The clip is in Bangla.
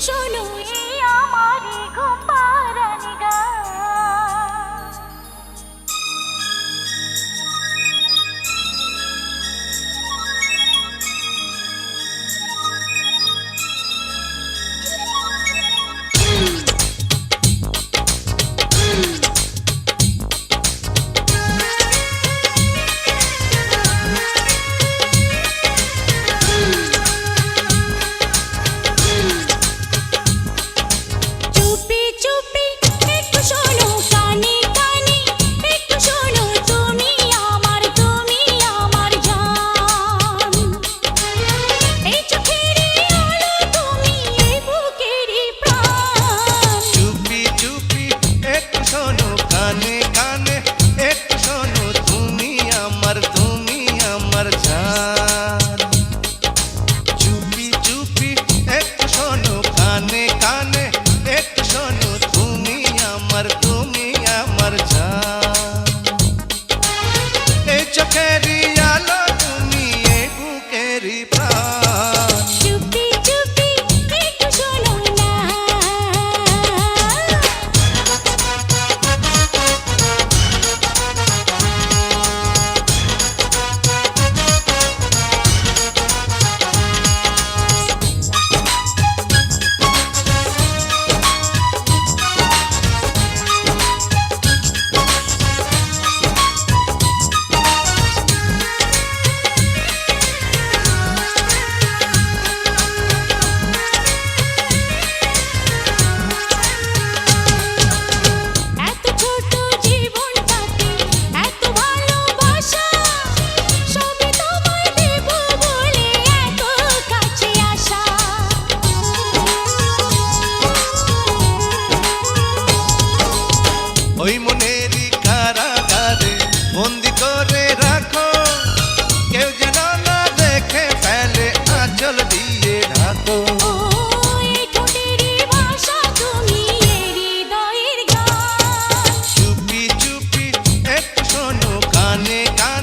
শোনো আমার জান আঁচল দিয়ে ঢাকো। চুপি চুপি একটু শোনো কানে কানে